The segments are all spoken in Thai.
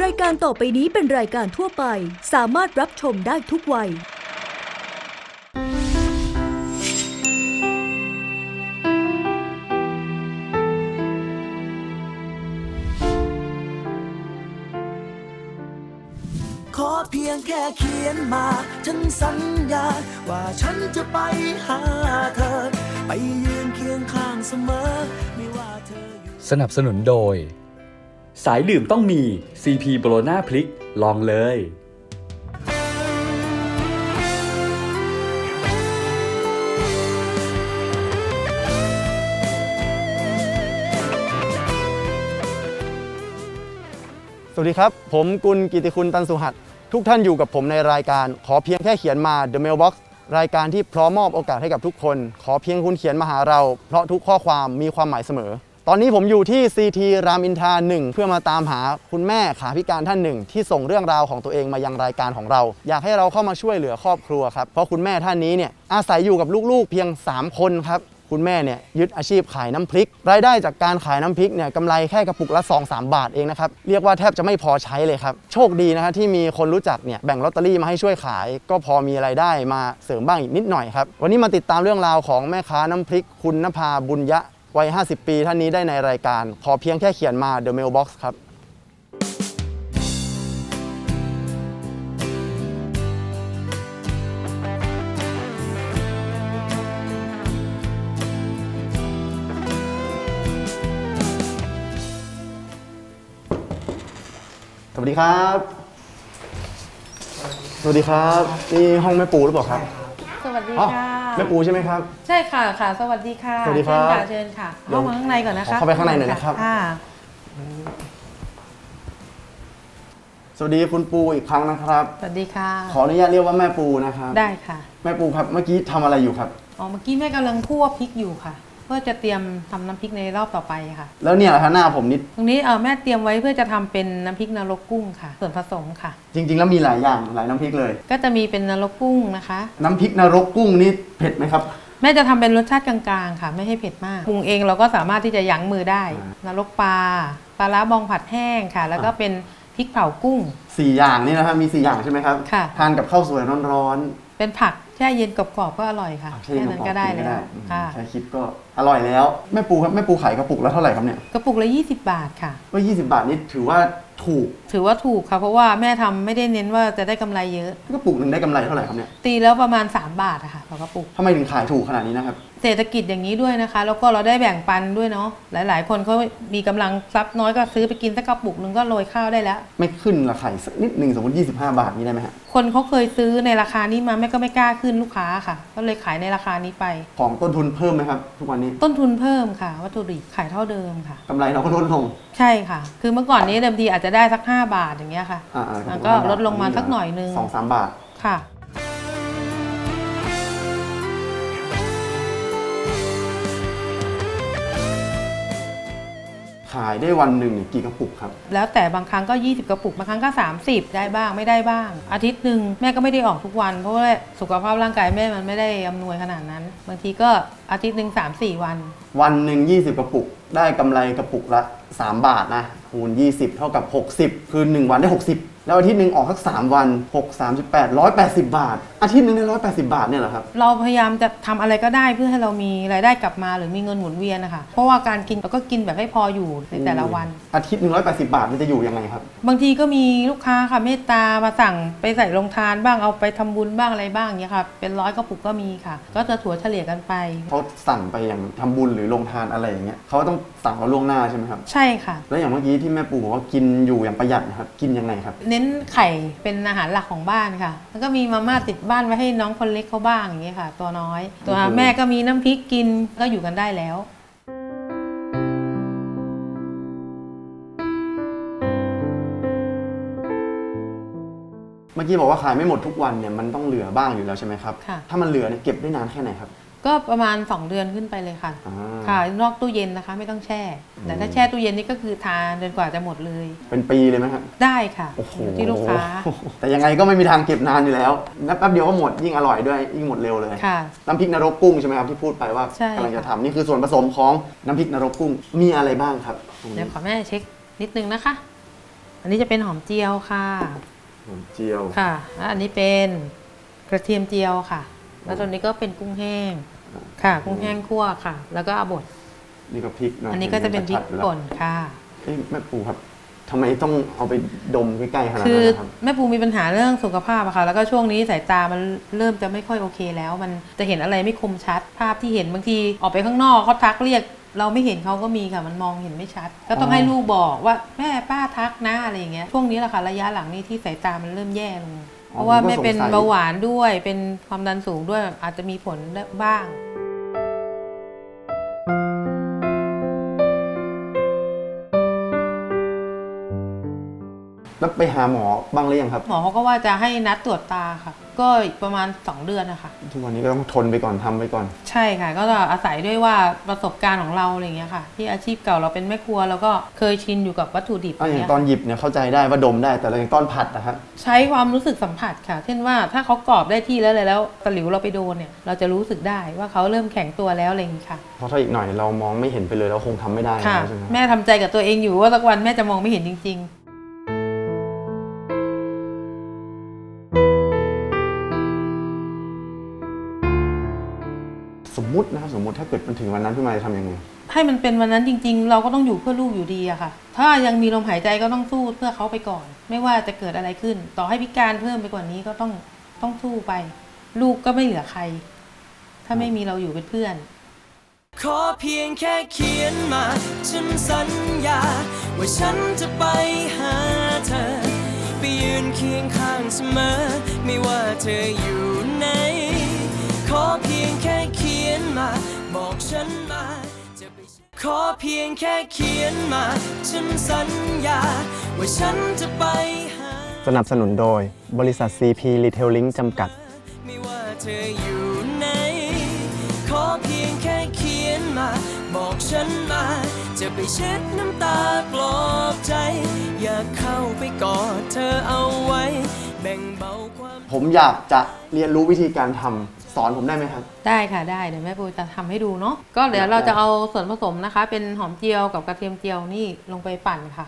รายการต่อไปนี้เป็นรายการทั่วไป สามารถรับชมได้ทุกวัย ขอเพียงแค่เขียนมา ฉันสัญญา ว่าฉันจะไปหาเธอ ไปยืนเคียงข้างเสมอ ไม่ว่าเธออยู่ สนับสนุนโดย สายดื่มต้องมี CP โบโลนาพลิก ลองเลย สวัสดีครับ ผมกุลกิติคุณตันสุหัส ทุกท่านอยู่กับผมในรายการ ขอเพียงแค่เขียนมา The Mailbox รายการที่พร้อมมอบโอกาสให้กับทุกคน ขอเพียงคุณเขียนมาหาเรา เพราะทุกข้อความมีความหมายเสมอ ตอนนี้ผมอยู่ที่ CT รามอินทราหนึ่งเพื่อมาตามหาคุณแม่ขาพิการท่านหนึ่ง ที่ส่งเรื่องราวของตัวเองมายังรายการของเรา อยากให้เราเข้ามาช่วยเหลือครอบครัวครับ เพราะคุณแม่ท่านนี้เนี่ยอาศัยอยู่กับลูกๆเพียง 3 คนครับ คุณแม่เนี่ยยึดอาชีพขายน้ำพริก รายได้จากการขายน้ำพริกเนี่ยกำไรแค่กระปุกละ 2-3 บาทเองนะครับ เรียกว่าแทบจะไม่พอใช้เลยครับ โชคดีนะครับที่มีคนรู้จักเนี่ยแบ่งลอตเตอรี่มาให้ช่วยขาย ก็พอมีรายได้มาเสริมบ้างอีกนิดหน่อยครับ วันนี้มาติดตามเรื่องราวของแม่ค้าน้ำพริกคุณนภาบุญยะ วัย 50 ปีท่านนี้ได้ในรายการ ขอเพียงแค่เขียนมา The Mailbox ครับสวัสดีครับ สวัสดีครับ นี่ห้องแม่ปูหรือเปล่าครับ สวัสดีอ๋อค่ะ แม่ปูใช่ไหมครับ ใช่ค่ะค่ะ สวัสดีค่ะสวัสดีครับเชิญค่ะเชิญค่ะเดี๋ยวเข้ามาข้างในก่อนนะคะขอเข้าไปข้างในหน่อยนะครับ ค่ะ สวัสดีคุณปูอีกครั้งนะครับ สวัสดีค่ะ ขออนุญาตเรียกว่าแม่ปูนะครับ ได้ค่ะ แม่ปูครับ เมื่อกี้ทำอะไรอยู่ครับ อ๋อ เมื่อกี้แม่กำลังคั่วพริกอยู่ค่ะ เพื่อจะเตรียมทำน้ำพริกในรอบต่อไปค่ะ แล้วเนี่ยแหละฮะหน้าผมนิดตรงนี้เออแม่เตรียมไว้เพื่อจะทำเป็นน้ำพริกนรกกุ้งค่ะ ส่วนผสมค่ะ จริง ๆ แล้วมีหลายอย่างหลายน้ำพริกเลย ก็จะมีเป็นนรกกุ้งนะคะ น้ำพริกนรกกุ้งนี่เผ็ดไหมครับ แม่จะทำเป็นรสชาติกลางๆ ค่ะ ไม่ให้เผ็ดมากปรุงเองเราก็สามารถที่จะยั้งมือได้นรกปลาปลาร้าบองผัดแห้งค่ะ แล้วก็เป็นพริกเผากุ้ง สี่อย่างนี่นะครับมีสี่อย่างใช่ไหมครับค่ะ ทานกับข้าวสวยร้อนเป็นผัก แช่เย็นกรอบๆก็อร่อยค่ะๆแค่นั้นก็ได้แล้วอืมค่ะแค่คิดก็อร่อยแล้วแม่ปูครับแม่ปูขายกระปุกละเท่าไหร่ครับเนี่ยกระปุกละ 20 บาทค่ะก็20 บาทนี่ถือว่าถูกถือว่าถูกค่ะเพราะว่าแม่ทำไม่ได้เน้นว่าจะได้กำไรเยอะ กระปุกหนึ่งได้กำไรเท่าไหร่ครับเนี่ยตีแล้วประมาณ 3 บาทอะค่ะต่อกระปุก ทำไมถึงขายถูกขนาดนี้นะครับ เศรษฐกิจอย่างนี้ด้วยนะคะ แล้วก็เราได้แบ่งปันด้วยเนาะหลาย ๆ คนเขามีกำลังทรัพย์น้อยก็ซื้อไปกินสักกระปุกนึงก็โรยข้าวได้แล้ว ไม่ขึ้นราคาอีกสักนิดหนึ่งสมมติ 25 บาทนี่ได้ไหมฮะคนเขาเคยซื้อในราคานี้มาแม่ก็ไม่กล้าขึ้นลูกค้าค่ะ ก็เลยขายในราคานี้ไป ของต้นทุนเพิ่มไหมครับ ทุกวันนี้ต้นทุนเพิ่มค่ะ วัตถุดิบขายเท่าเดิมค่ะ กำไรเราก็ลดลง ใช่ค่ะ คือเมื่อก่อนนี้เดิมทีอาจจะได้สัก 5 บาทอย่างเงี้ยค่ะอ่าๆมันก็ลดลงมาสักหน่อยนึงสองสามบาท ค่ะ ขายได้วันหนึ่งเนี่ยกี่กระปุกครับ แล้วแต่บางครั้งก็ 20 กระปุกบางครั้งก็ 30 ได้บ้างไม่ได้บ้าง อาทิตย์หนึ่งแม่ก็ไม่ได้ออกทุกวัน เพราะว่าสุขภาพร่างกายแม่มันไม่ได้อำนวยขนาดนั้น บางทีก็อาทิตย์หนึ่ง3-4 วัน วันหนึ่ง20 กระปุก ได้กำไรกระปุกละ 3 บาทนะคูณ 20 เท่ากับ 60 คือ1วันได้ 60 แล้วอาทิตย์หนึ่งออกสัก3วัน6 38 180บาท อาทิตย์หนึ่งได้180บาทเนี่ยเหรอครับ เราพยายามจะทำอะไรก็ได้เพื่อให้เรามีรายได้กลับมาหรือมีเงินหมุนเวียนนะคะเพราะว่าการกินเราก็กินแบบให้พออยู่ในแต่ละวัน อาทิตย์หนึ่ง180บาทมันจะอยู่ยังไงครับ บางทีก็มีลูกค้าค่ะเมตตามาสั่งไปใส่ลงทานบ้างเอาไปทำบุญบ้างอะไรบ้างอย่างเงี้ยค่ะเป็นร้อยกระปุกก็มีค่ะ ก็จะถัวเฉลี่ยกันไป เขาสั่งไปอย่างทำบุญหรือลงทานอะไรอย่างเงี้ยเขาต้องสั่งเราล่วงหน้าใช่ไหมครับ ใช่ค่ะ แล้วอย่างเมื่อกี้ที่แม่ปู่บอกว่ากินอยู่อย่างประหยัดนะครับ กินยังไงครับ เน้นไข่เป็นอาหารหลักของบ้านค่ะ แล้วก็มีมาม่าติดบ้านไว้ให้น้องคนเล็กเขาบ้างอย่างเงี้ยค่ะ ตัวน้อย ตัวโอ้โหแม่ก็มีน้ำพริกกินก็อยู่กันได้แล้วเมื่อกี้บอกว่าขายไม่หมดทุกวันเนี่ยมันต้องเหลือบ้างอยู่แล้วใช่ไหมครับ ค่ะ ถ้ามันเหลือเนี่ยเก็บได้นานแค่ไหนครับ ก็ประมาณ 2 เดือนขึ้นไปเลยค่ะ อ่าค่ะ นอกตู้เย็นนะคะไม่ต้องแช่ แต่ถ้าแช่ตู้เย็นนี่ก็คือทานจนกว่าจะหมดเลย เป็นปีเลยไหมครับได้ค่ะโอ้โหอยู่ที่ลูกค้าแต่ยังไงก็ไม่มีทางเก็บนานอยู่แล้วนับแป๊บเดียวก็หมดยิ่งอร่อยด้วยยิ่งหมดเร็วเลย ค่ะ น้ำพริกนรกกุ้งใช่ไหมครับที่พูดไปว่าใช่ กำลังจะทำนี่คือส่วนผสมของน้ำพริกนรกกุ้งมีอะไรบ้างครับตรงเดี๋นี้ยวขอแม่เช็คนิดนึงนะคะ อันนี้จะเป็นหอมเจียวค่ะ หอมเจียว ค่ะแล้วอันนี้เป็นกระเทียมเจียวค่ะ แล้วตัวนี้ก็เป็นกุ้งแห้งค่ะ กุ้งแห้งคั่วค่ะ แล้วก็อาบดนี่ก็พริกนะอันนี้ก็จะเป็นพริกชัดๆอยู่แล้วป่นค่ะเอ้ยแม่ปูครับทำไมต้องเอาไปดมใกล้ๆขนาดคืนั้อนนะครับแม่ปูมีปัญหาเรื่องสุขภาพอะค่ะ แล้วก็ช่วงนี้สายตามันเริ่มจะไม่ค่อยโอเคแล้ว มันจะเห็นอะไรไม่คมชัด ภาพที่เห็นบางทีออกไปข้างนอกเขาทักเรียก เราไม่เห็นเขาก็มีค่ะ มันมองเห็นไม่ชัด ก็ต้องให้ลูกบอกว่าแม่ป้าทักนะอะไรอย่างเงี้ย ช่วงนี้แหละค่ะระยะหลังนี้ที่สายตามันเริ่มแย่ลง เพราะว่าแม่เป็นเบาหวานด้วยเป็นความดันสูงด้วยอาจจะมีผลได้บ้าง แล้วไปหาหมอบ้างหรือยังครับ หมอเขาก็ว่าจะให้นัดตรวจตาค่ะ ก็อีกประมาณ 2 เดือนนะคะ ทุกวันนี้ก็ต้องทนไปก่อนทำไปก่อน ใช่ค่ะ ก็จะอาศัยด้วยว่าประสบการณ์ของเราอะไรอย่างเงี้ยค่ะ ที่อาชีพเก่าเราเป็นแม่ครัวแล้วก็เคยชินอยู่กับวัตถุดิบอะอย่างเงี้ยตอนหยิบเนี่ยเข้าใจได้ว่าดมได้แต่เราอย่างตอนผัดนะครับ ใช้ความรู้สึกสัมผัสค่ะ เช่นว่าถ้าเขากรอบได้ที่แล้วเลยแล้วตะหลิวเราไปโดนเนี่ยเราจะรู้สึกได้ว่าเขาเริ่มแข็งตัวแล้วอะไรอย่างงี้ค่ะ เพราะถ้าอีกหน่อยเรามองไม่เห็นไปเลยเราคงทำไม่ได้ค่ะ แล้วใช่ไหม แม่ทำใจกับตัวเองอยู่ว่าสักวันแม่จะมองไม่เห็นจริง ๆ มมุตินะครับสมมุติถ้าเกิดมันถึงวันนั้นขึ้นมาจะทำยังไงให้มันเป็นวันนั้นจริง ๆ เราก็ต้องอยู่เพื่อลูกอยู่ดีอะค่ะ ถ้ายังมีลมหายใจก็ต้องสู้เพื่อเขาไปก่อน ไม่ว่าจะเกิดอะไรขึ้น ต่อให้พิการเพิ่มไปกว่านี้ก็ต้องต้องสู้ไป ลูกก็ไม่เหลือใคร ถ้าไม่มีเราอยู่เป็นเพื่อน ขอเพียงแค่เขียนมา ฉันสัญญา ว่าฉันจะไปหาเธอ ไปยืนเคียงข้างเสมอ ไม่ว่าเธออยู่ไหน ขอเพียงแค่เขียน มา บอกฉันมา จะไปขอเพียงแค่เขียนมา ฉันสัญญา ว่าฉันจะไปหา สนับสนุนโดยบริษัท CP Retailing จำกัด ไม่ว่าเธออยู่ไหน ขอเพียงแค่เขียนมา บอกฉันมา จะไปเช็ดน้ำตาปลอบใจ อยากเข้าไปกอดเธอเอาไว้ แบ่งเบาความ ผมอยากจะเรียนรู้วิธีการทำสอนผมได้ไหมครับ ได้ค่ะได้เดี๋ยวแม่ปูจะทำให้ดูเนาะก็เดี๋ยวเราจะเอาส่วนผสมนะคะ เป็นหอมเจียวกับกระเทียมเจียวนี่ลงไปปั่นค่ะ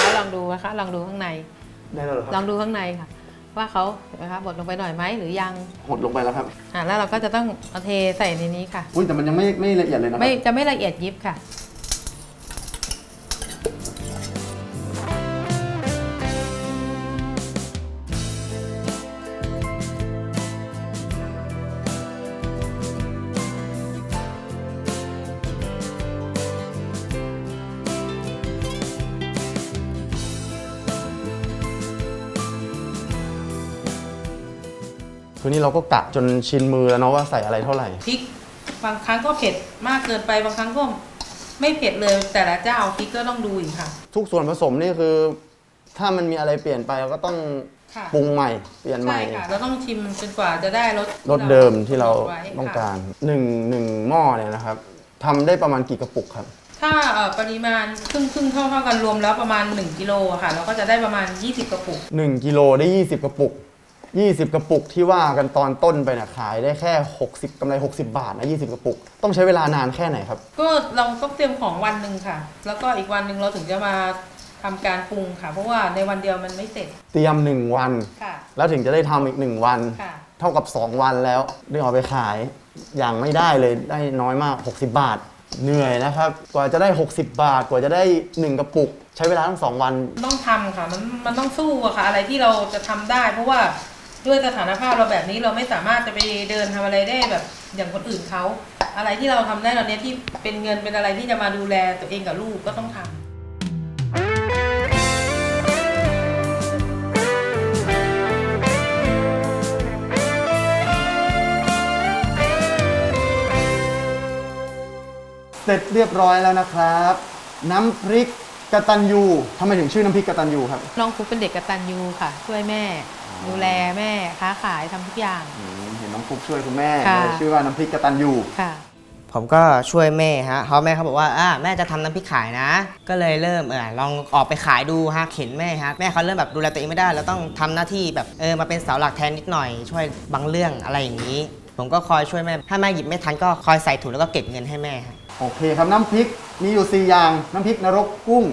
แล้วลองดูนะคะลองดูข้างใน ได้แล้วเหรอคลรัอบงดูข้างในค่ะ ว่าเขาเห็นไหมคะบดลงไปหน่อยไหมหรือยังหดลงไปแล้วครับอะแล้วเราก็จะต้องเอาเทใส่ในนี้ค่ะ อุ้ยแต่มันยังไม่ไม่ละเอียดเลยนะครัไม่จะไม่ละเอียดยิบค่ะ คือนี่เราก็กะจนชินมือแล้วเนาะว่าใส่อะไรเท่าไหร่ พริกบางครั้งก็เผ็ดมากเกินไปบางครั้งก็ไม่เผ็ดเลย แต่ละเจ้าพริกก็ต้องดูอีกค่ะ ทุกส่วนผสมนี่คือ ถ้ามันมีอะไรเปลี่ยนไปเราก็ต้องค่ะ ปรุงใหม่ เปลี่ยนใหใช่ม่ ค่ะ เราต้องชิมจนกว่าจะได้รสรสเดิมที่เราไว้ต้องค่ะการหนึ่งหนึ่งหม้อเนี่ยนะครับทำได้ประมาณกี่กระปุกครับ ถ้าเอ่อปริมาณครึ่งครึ่งๆเท่าเท่าๆกันรวมแล้วประมาณ 1กิโลอะค่ะ เราก็จะได้ประมาณ 20กระปุก 1กิโลได้ 20 กระปุก 20 กระปุกที่ว่ากันตอนต้นไปเนี่ยขายได้แค่ 60กำไร 60 บาทนะ20 กระปุก ต้องใช้เวลานานแค่ไหนครับ ก็เราต้องเตรียมของวันหนึ่งค่ะ แล้วก็อีกวันหนึ่งเราถึงจะมาทำการปรุงค่ะ เพราะว่าในวันเดียวมันไม่เสร็จเตรียม 1 วัน ค่ะ แล้วถึงจะได้ทำอีก 1 วัน ค่ะ เท่ากับ 2 วันแล้วเรื่องเอาไปขายอย่างไม่ได้เลยได้น้อยมาก 60 บาท เหนื่อยนะครับ กว่าจะได้ 60 บาท กว่าจะได้ 1 กระปุก ใช้เวลาทั้ง 2 วัน ต้องทำค่ะ มันมันต้องสู้อะค่ะ อะไรที่เราจะทำได้ เพราะว่า ด้วยสถานภาพเราแบบนี้เราไม่สามารถจะไปเดินทำอะไรได้แบบอย่างคนอื่นเขาอะไรที่เราทำได้ตอนนี้ที่เป็นเงินเป็นอะไรที่จะมาดูแลตัวเองกับลูกก็ต้องทำเสร็จเรียบร้อยแล้วนะครับ น้ำพริกกระตันยูทำไมถึงชื่อน้ำพริกกระตันยูครับ น้องฟุกเป็นเด็กกตัญญูค่ะ ช่วยแม่ ดูแลแม่ค้าขายทำทุกอย่าง อืมเห็นน้องฟุกช่วยคุณแม่ค่ะ เลยชื่อว่าน้ำพริกกระตันยูค่ะ ผมก็ช่วยแม่ฮะเพราะแม่เขาบอกว่าอ่าแม่จะทำน้ำพริกขายนะ ก็เลยเริ่มเออลองออกไปขายดูฮะเข็นแม่ฮะแม่เขาเริ่มแบบดูแลตัวเองไม่ได้ แล้วต้องทำหน้าที่แบบเออมาเป็นเสาหลักแทนนิดหน่อย ช่วยบางเรื่องอะไรอย่างนี้ผผมก็คอยช่วยแม่ ถ้าแม่หยิบไม่ทันก็คอยใส่ถุงแล้วก็เก็บเงินให้แม่ครับโอเคครับน้ำพริกมีอยู่4อย่าง น้ำพริกนรกกุ้ง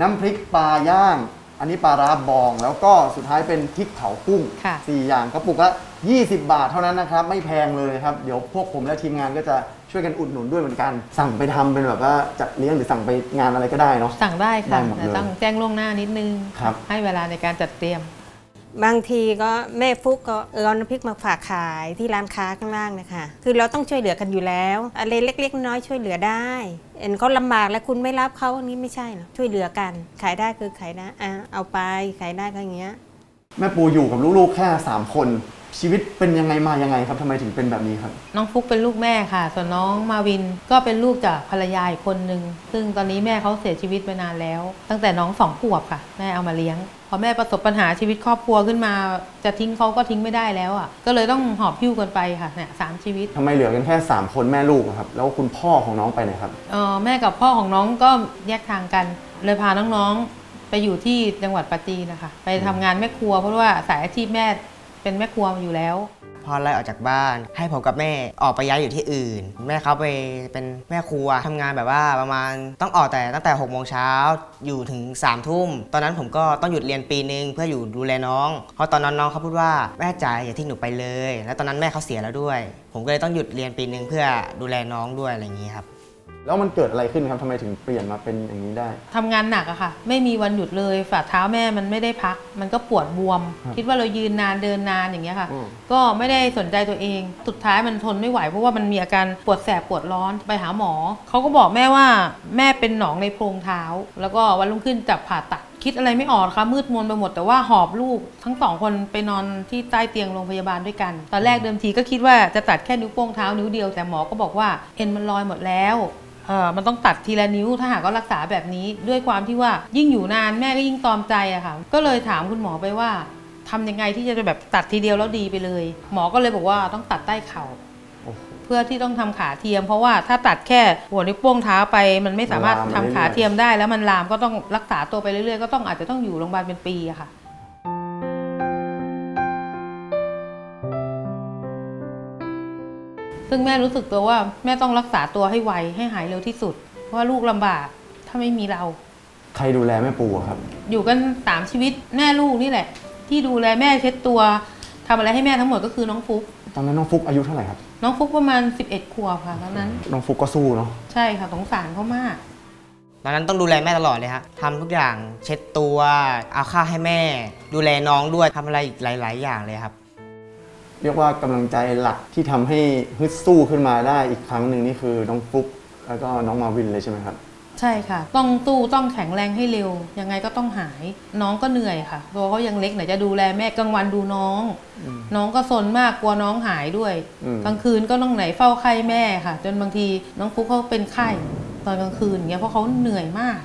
น้ำพริกปลาย่าง อันนี้ปลาร้าบอง แล้วก็สุดท้ายเป็นพริกเผากุ้งค่ะ4อย่างกระปุกละ20 บาทเท่านั้นนะครับ ไม่แพงเลยครับ เดี๋ยวพวกผมและทีมงานก็จะช่วยกันอุดหนุนด้วยเหมือนกัน สั่งไปทำเป็นแบบว่าจัดเลี้ยงหรือสั่งไปงานอะไรก็ได้เนาะ สั่งได้ได้ค่ะหมดเลยแต่ต้องแจ้งล่วงหน้านิดนึง ครับ ให้เวลาในการจัดเตรียม บางทีก็แม่ฟุกก็เออเอาน้ำพริกมาฝากขายที่ร้านค้าข้างล่างนะคะคือเราต้องช่วยเหลือกันอยู่แล้วอะไรเล็กๆน้อยๆช่วยเหลือได้เอ็นเขาลำบากแล้วคุณไม่รับเขาอันนี้ไม่ใช่หรอกช่วยเหลือกัน ขายได้คือขายได้อะเอาไปขายได้ก็อย่างเงี้ย แม่ปูอยู่กับลูกๆแค่ 3 คน ชีวิตเป็นยังไงมายังไงครับทำไมถึงเป็นแบบนี้ครับ น้องฟุกเป็นลูกแม่ค่ะ ส่วนน้องมาวินก็เป็นลูกจากภรรยาอีกคนนึง ซึ่งตอนนี้แม่เขาเสียชีวิตไปนานแล้ว ตั้งแต่น้องสองขวบค่ะ แม่เอามาเลี้ยง พอแม่ประสบปัญหาชีวิตครอบครัวขึ้นมา จะทิ้งเขาก็ทิ้งไม่ได้แล้วอะ ก็เลยต้องหอบหิ้วกันไปค่ะเนี่ยสามชีวิต ทำไมเหลือกันแค่ 3 คนแม่ลูกอะครับ แล้วคุณพ่อของน้องไปไหนครับ เอ่อแม่กับพ่อของน้องก็แยกทางกัน เลยพาน้องๆ ไปอยู่ที่จังหวัดปัตตานีนะคะ ไปทำงานแม่ครัวเพราะว่าสายอาชีพแม่ เป็นแม่ครัวอยู่แล้ว พอไล่ออกจากบ้าน ให้ผมกับแม่ออกไปย้ายอยู่ที่อื่น แม่เขาไปเป็นแม่ครัวทำงานแบบว่าประมาณต้องออกแต่ตั้งแต่6กโมงเช้าอยู่ถึง3ามทุ่ม ตอนนั้นผมก็ต้องหยุดเรียนปีนึงเพื่ออยู่ดูแลน้อง เพราะตอนนั้นน้องเขาพูดว่าแม่จ๋าอย่าทิ้งหนูไปเลย แล้วตอนนั้นแม่เขาเสียแล้วด้วย ผมก็เลยต้องหยุดเรียนปีนึงเพื่อดูแลน้องด้วยอะไรอย่างนี้ครับ แล้วมันเกิดอะไรขึ้นครับทำไมถึงเปลี่ยนมาเป็นอย่างนี้ได้ ทำงานหนักอะค่ะ ไม่มีวันหยุดเลยฝ่าเท้าแม่มันไม่ได้พัก มันก็ปวดบวม ครับคิดว่าเรายืนนานเดินนานอย่างเงี้ยค่ะ อืม ก็ไม่ได้สนใจตัวเอง สุดท้ายมันทนไม่ไหวเพราะว่ามันมีอาการปวดแสบปวดร้อนไปหาหมอเขาก็บอกแม่ว่าแม่เป็นหนองในโพรงเท้า แล้วก็วันรุ่งขึ้นจับผ่าตัดคิดอะไรไม่ออกค่ะมืดมนไปหมดแต่ว่าหอบลูก ทั้งสองคนไปนอนที่ใต้เตียงโรงพยาบาลด้วยกัน ตอนแรกเดิมทีก็คิดว่าจะตัดแค่นิ้วโป้งเท้านิ้วเดียวแต่หมอก็บอกว่าเอ็นมันลอยหมดแล้ว เออมันต้องตัดทีละนิ้วถ้าหากว่ารักษาแบบนี้ ด้วยความที่ว่ายิ่งอยู่นานแม่ก็ยิ่งตอมใจอะค่ะ ก็เลยถามคุณหมอไปว่าทำยังไงที่จะแบบตัดทีเดียวแล้วดีไปเลย หมอก็เลยบอกว่าต้องตัดใต้เข่า โอ้โห เพื่อที่ต้องทำขาเทียม เพราะว่าถ้าตัดแค่หัวนิ้วโป้งเท้าไป มันไม่สามารถมันทำลามไปเรื่อยๆ ขาเทียมได้ แล้วมันลามก็ต้องรักษาตัวไปเรื่อยๆก็ต้องอาจจะต้องอยู่โรงพยาบาลเป็นปีอะค่ะ ซึ่งแม่รู้สึกตัวว่าแม่ต้องรักษาตัวให้ไวให้หายเร็วที่สุด เพราะว่าลูกลำบากถ้าไม่มีเรา ใครดูแลแม่ปูอะครับ อยู่กันสามชีวิตแม่ลูกนี่แหละ ที่ดูแลแม่เช็ดตัวทำอะไรให้แม่ทั้งหมดก็คือน้องฟุก ตอนนั้นน้องฟุกอายุเท่าไหร่ครับ น้องฟุกประมาณ 11ขวบค่ะตอนนั้น น้องฟุกก็สู้เนาะ ใช่ค่ะสงสารเขามาก ตอนนั้นต้องดูแลแม่ตลอดเลยฮะทำทุกอย่างเช็ดตัว เอาข้าวให้แม่ ดูแลน้องด้วยทำอะไรอีกหลาย ๆ อย่างเลยครับ เรียกว่ากำลังใจหลักที่ทำให้ฮึดสู้ขึ้นมาได้อีกครั้งหนึ่งนี่คือน้องฟุกแล้วก็น้องมาวินเลยใช่ไหมครับ ใช่ค่ะ ต้องตู้ต้องแข็งแรงให้เร็ว ยังไงก็ต้องหาย น้องก็เหนื่อยค่ะตัวเขายังเล็กไหนจะดูแลแม่กลางวันดูน้อง น้องก็สนมากกลัวน้องหายด้วยอืมกลางคืนก็ต้องไหนเฝ้าไข้แม่ค่ะ จนบางทีน้องฟุกเขาเป็นไข้ตอนกลางคืนอย่างเงี้ยเพราะเขาเหนื่อยมาก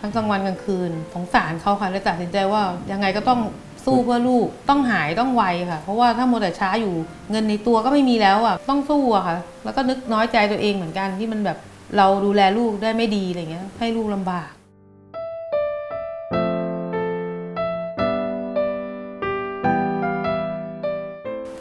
ทั้งกลางวันกลางคืนสงสารเขาค่ะเลยตัดสินใจว่ายังไงก็ต้อง สู้เพื่อลูกต้องหายต้องไวค่ะ เพราะว่าถ้ามัวแต่ช้าอยู่เงินในตัวก็ไม่มีแล้วอะต้องสู้อะค่ะ แล้วก็นึกน้อยใจตัวเองเหมือนกันที่มันแบบเราดูแลลูกได้ไม่ดีอะไรเงี้ยให้ลูกลำบาก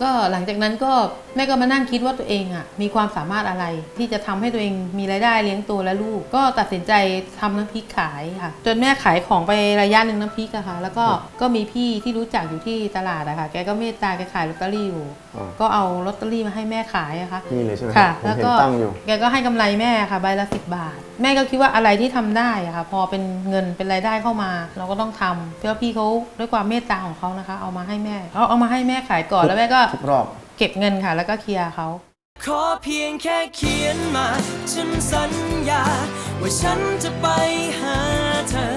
ก็หลังจากนั้นก็ แม่ก็มานั่งคิดว่าตัวเองอะมีความสามารถอะไร ที่จะทำให้ตัวเองมีรายได้เลี้ยงตัวและลูก ก็ตัดสินใจทำน้ำพริกขายค่ะ จนแม่ขายของไประยะหนึ่งน้ำพริกอะค่ะ แล้วก็ก็มีพี่ที่รู้จักอยู่ที่ตลาดอะค่ะ แกก็เมตตาแกขายลอตเตอรี่อยู่อ๋อก็เอาลอตเตอรี่มาให้แม่ขายอะค่ะนี่เลยใช่ไหมคค่ะรับผมแล้วเห็นก็ตั้งอยู่แกก็ให้กำไรแม่ค่ะใบละสิบบาท แม่ก็คิดว่าอะไรที่ทำได้อะค่ะ พอเป็นเงินเป็นรายได้เข้ามา เราก็ต้องทำเพราะพี่เขาด้วยความเมตตาของเขานะคะ เอามาให้แม่เอาเอามาให้แม่ขายก่อนแล้วแม่ก็ทุกรอบ เก็บเงินค่ะ แล้วก็เคลียร์เขาขอเพียงแค่เขียนมา ฉันสัญญา ว่าฉันจะไปหาเธอ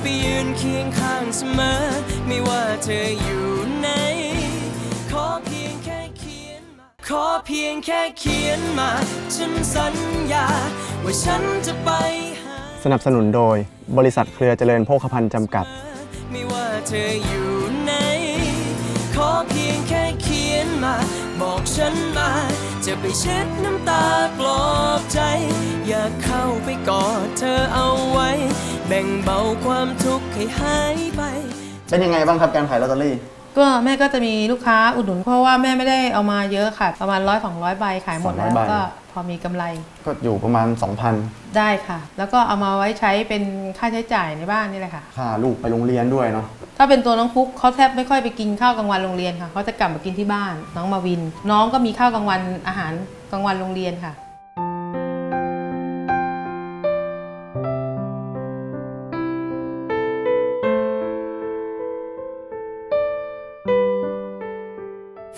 ไปยืนเคียงข้างเสมอ ไม่ว่าเธออยู่ไหนขอเพียงแค่เขียนมา ขอเพียงแค่เขียนมา ฉันสัญญา ว่าฉันจะไปหาสนับสนุนโดยบริษัทเครือเจริญโภคภัณฑ์จำกัด ไม่ว่าเธออยู่ บอกฉันมา จะไปเช็ดน้ำตาปลอบใจ อยากเข้าไปกอดเธอเอาไว้ แบ่งเบาความทุกข์ให้หายไป เป็นยังไงบ้างครับการขายลอตเตอรี่ ก็แม่ก็จะมีลูกค้าอุดหนุน เพราะว่าแม่ไม่ได้เอามาเยอะค่ะ ประมาณร้อยสองร้อยใบขายหมดแล้ว200ใบ ก็พอมีกำไรก็อยู่ประมาณ 2,000 ได้ค่ะ แล้วก็เอามาไว้ใช้เป็นค่าใช้จ่ายในบ้านนี่แหละค่ะ ค่าลูกไปโรงเรียนด้วยเนาะถ้าเป็นตัวน้องฟุกเขาแทบไม่ค่อยไปกินข้าวกลางวันโรงเรียนค่ะเขาจะกลับมากินที่บ้านน้องมาวิน น้องก็มีข้าวกลางวันอาหารกลางวันโรงเรียนค่ะ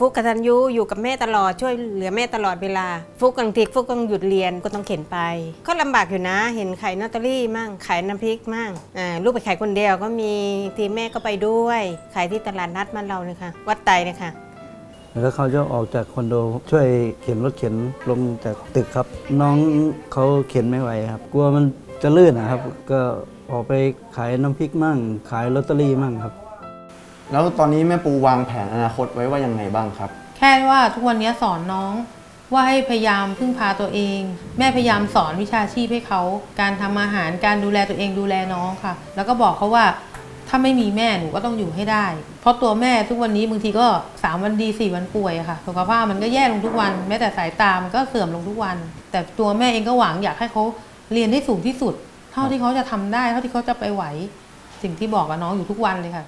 ฟุกกตัญญูอยู่กับแม่ตลอดช่วยเหลือแม่ตลอดเวลา ฟุกบางทีฟุกต้องหยุดเรียนก็ต้องเข็นไป ก็ลำบากอยู่นะ เห็นขายนอตเตอรี่มั่งขายน้ำพริกมั่งอ่าลูกไปขายคนเดียวก็มีทีแม่ก็ไปด้วย ขายที่ตลาดนัดบ้านเราเนี่ยค่ะ วัดไตเนี่ยค่ะแล้วเขาจะออกจากคอนโดช่วยเข็นรถเข็นลงจากตึกครับ น้องเขาเข็นไม่ไหวครับ กลัวมันจะลื่นนะครับ ก็ออกไปขายน้ำพริกมั่ง ขายลอตเตอรี่มั่งครับ แล้วตอนนี้แม่ปูวางแผนอนาคตไว้ว่ายังไงบ้างครับ แค่ว่าทุกวันนี้สอนน้อง ว่าให้พยายามพึ่งพาตัวเอง แม่พยายามสอนวิชาชีพให้เขา การทำอาหารการดูแลตัวเองดูแลน้องค่ะ แล้วก็บอกเขาว่าถ้าไม่มีแม่หนูก็ต้องอยู่ให้ได้ เพราะตัวแม่ทุกวันนี้บางทีก็สามวันดีสี่วันป่วยอะค่ะสุขภาพมันก็แย่ลงทุกวัน แม้แต่สายตามันก็เสื่อมลงทุกวัน แต่ตัวแม่เองก็หวังอยากให้เขาเรียนให้สูงที่สุด เท่าที่เขาจะทำได้ เท่าที่เขาจะไปไหว สิ่งที่บอกกับน้องอยู่ทุกวันเลยค่ะ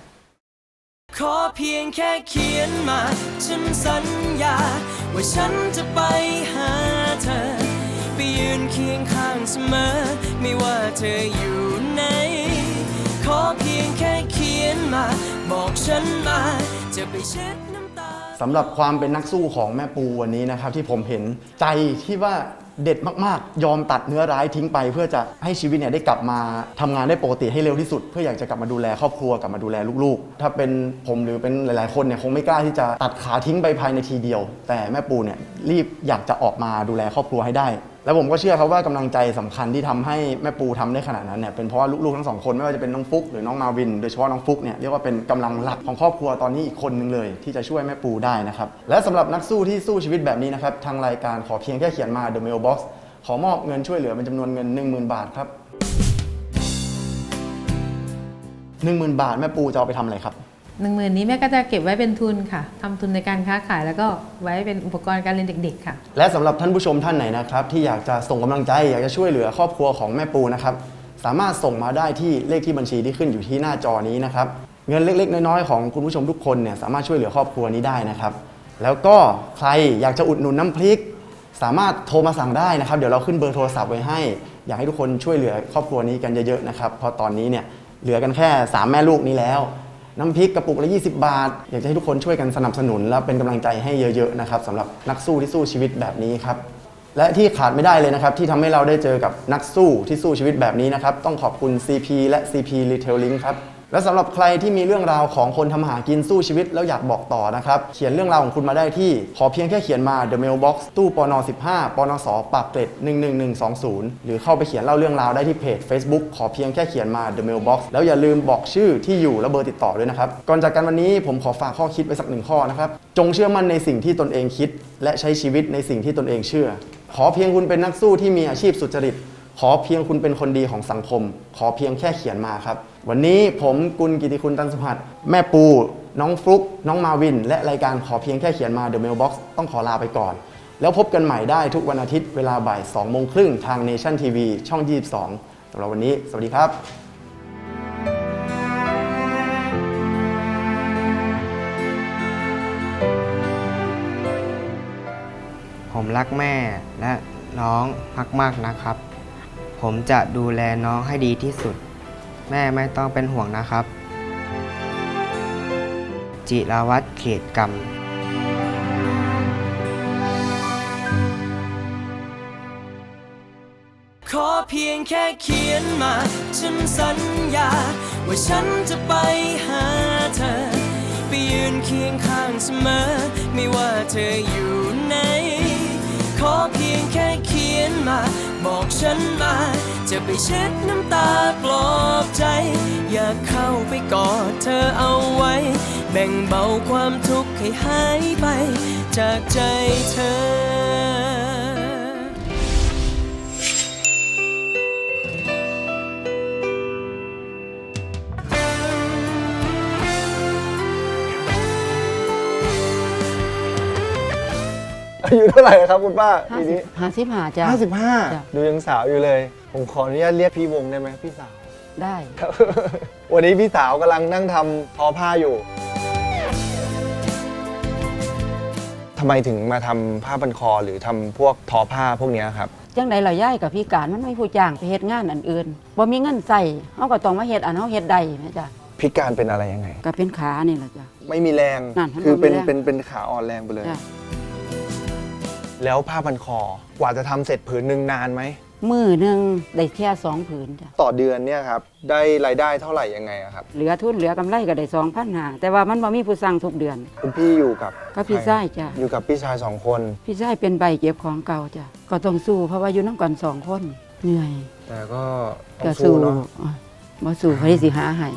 ขอเพียงแค่เขียนมา ฉันสัญญา ว่าฉันจะไปหาเธอ ไปยืนเคียงข้างเสมอ ไม่ว่าเธออยู่ไหน ขอเพียงแค่เขียนมา บอกฉันมา จะไปเช็ดน้ำตา สำหรับความเป็นนักสู้ของแม่ปูวันนี้นะครับ ที่ผมเห็นใจที่ว่า เด็ดมากๆ ยอมตัดเนื้อร้ายทิ้งไป เพื่อจะให้ชีวิตเนี่ยได้กลับมาทำงานได้ปกติให้เร็วที่สุด เพื่ออยากจะกลับมาดูแลครอบครัวกลับมาดูแลลูกๆ ถ้าเป็นผมหรือเป็นหลายๆคนเนี่ยคงไม่กล้าที่จะตัดขาทิ้งไปภายในทีเดียว แต่แม่ปูเนี่ยรีบอยากจะออกมาดูแลครอบครัวให้ได้ แล้วผมก็เชื่อครับว่ากำลังใจสำคัญที่ทำให้แม่ปูทำได้ขนาดนั้นเนี่ยเป็นเพราะว่าลูกๆทั้งสองคนไม่ว่าจะเป็นน้องฟุกหรือน้องมาวิน โดยเฉพาะน้องฟุกเนี่ยเรียกว่าเป็นกำลังหลักของครอบครัวตอนนี้อีกคนหนึ่งเลย ที่จะช่วยแม่ปูได้นะครับและสำหรับนักสู้ที่สู้ชีวิตแบบนี้นะครับทางรายการขอเพียงแค่เขียนมา The Mailbox ขอมอบเงินช่วยเหลือเป็นจำนวนเงิน 10,000 บาทครับ10,000 บาทแม่ปูจะเอาไปทำอะไรครับ หนึ่งหมื่นนี้แม่ก็จะเก็บไว้เป็นทุนค่ะทำทุนในการค้าขายแล้วก็ไว้เป็นอุปกรณ์การเรียนเด็ก ๆ ค่ะ และสำหรับท่านผู้ชมท่านไหนนะครับ ที่อยากจะส่งกำลังใจ อยากจะช่วยเหลือครอบครัวของแม่ปูนะครับ สามารถส่งมาได้ที่เลขที่บัญชีที่ขึ้นอยู่ที่หน้าจอนี้นะครับ เงินเล็ก ๆ น้อยๆของคุณผู้ชมทุกคนเนี่ยสามารถช่วยเหลือครอบครัวนี้ได้นะครับ แล้วก็ใครอยากจะอุดหนุนน้ำพริก สามารถโทรมาสั่งได้นะครับ เดี๋ยวเราขึ้นเบอร์โทรศัพท์ไว้ให้ อยากให้ทุกคนช่วยเหลือครอบครัวนี้กันเยอะๆนะครับเพราะตอนนี้เนี่ยเหลือกันแค่ 3 แม่ลูกนี้แล้ว น้ำพริกกระปุกละ 20 บาท อยากจะให้ทุกคนช่วยกันสนับสนุน และเป็นกำลังใจให้เยอะๆนะครับสำหรับนักสู้ที่สู้ชีวิตแบบนี้ครับและที่ขาดไม่ได้เลยนะครับ ที่ทำให้เราได้เจอกับนักสู้ที่สู้ชีวิตแบบนี้นะครับ ต้องขอบคุณ CP และ CP Retailing ครับ และสำหรับใครที่มีเรื่องราวของคนทำมาหากินสู้ชีวิตแล้วอยากบอกต่อนะครับ เขียนเรื่องราวของคุณมาได้ที่ ขอเพียงแค่เขียนมา The Mailbox ตู้ปน15ปนสปากเกร็ด11120 หรือเข้าไปเขียนเล่าเรื่องราวได้ที่เพจ Facebook ขอเพียงแค่เขียนมา The Mailbox แล้วอย่าลืมบอกชื่อที่อยู่และเบอร์ติดต่อด้วยนะครับ ก่อนจากกันวันนี้ผมขอฝากข้อคิดไว้สักหนึ่งข้อนะครับ จงเชื่อมั่นในสิ่งที่ตนเองคิด และใช้ชีวิตในสิ่งที่ตนเองเชื่อ ขอเพียงคุณเป็นนักสู้ที่มีอาชีพสุจริต ขอเพียงคุณเป็นคนดีของสังคม ขอเพียงแค่เขียนมาครับ วันนี้ผมกุลกิติคุณตันสุหัสแม่ปู น้องฟลุก น้องมาวิน และรายการขอเพียงแค่เขียนมา The Mailbox ต้องขอลาไปก่อน แล้วพบกันใหม่ได้ทุกวันอาทิตย์เวลาบ่าย2โมงครึ่งทาง Nation TV ช่อง 22สำหรับวันนี้ สวัสดีครับผมรักแม่และน้องมากๆนะครับ ผมจะดูแลน้องให้ดีที่สุด แม่ไม่ต้องเป็นห่วงนะครับ จิรวัตรเขตกรรม ขอเพียงแค่เขียนมา ฉันสัญญา ว่าฉันจะไปหาเธอ ไปยืนเคียงข้างเสมอ ไม่ว่าเธออยู่ มา บอกฉันมา จะไปเช็ดน้ำตาปลอบใจ อยากเข้าไปกอดเธอเอาไว้ แบ่งเบาความทุกข์ให้หายไป จากใจเธอ อายุเท่าไหร่ครับคุณป้าห้าปีสิบนี้ห้าสิบห้าจ้ะห้าสิบห้าจ้ะดูยังสาวอยู่เลย ผมขออนุญาตเรียกพี่วงได้ไหมพี่สาว ได้ครับวันนี้พี่สาวกำลังนั่งทำทอผ้าอยู่ทำไมถึงมาทำผ้าพันคอหรือทำพวกทอผ้าพวกเนี้ยครับจังใดเราย้ายกับพี่การมันไม่ผู้จ้างไปเฮ็ดงานอันอื่นบ่มีเงินใส่เฮาก็ต้องมาเฮ็ดอันเฮาเฮ็ดได้แม่จ้ะพิการเป็นอะไรยังไง ก็เป็นขานี่แหละจ้ะไม่มีแรงนั่นมันคือเป็นบ่มีแรงเป็นเป็นขาอ่อนแรงไปเลยจ้ะ แล้วผ้าพันคอกว่าจะทำเสร็จผืนหนึ่งนานไหม มือหนึงได้แค่สองผืนจ้ะ ต่อเดือนเนี่ยครับได้รายได้เท่าไหร่ยังไงอะครับ เหลือทุนเหลือกำไรก็ได้2,500แต่ว่ามันบ่มีผู้สั่งทุกเดือน คุณพี่อยู่กับก็พี่ใครชายจ้ะ อยู่กับพี่ชายสองคน พี่ชายเป็นใบเก็บของเก่าจ้ะ ก็ต้องสู้เพราะว่าอยู่นำกันสองคน เหนื่อยแต่ก็ต้ก็องสู้สู้เนาะ อะบ่สู้ใครสิหาให้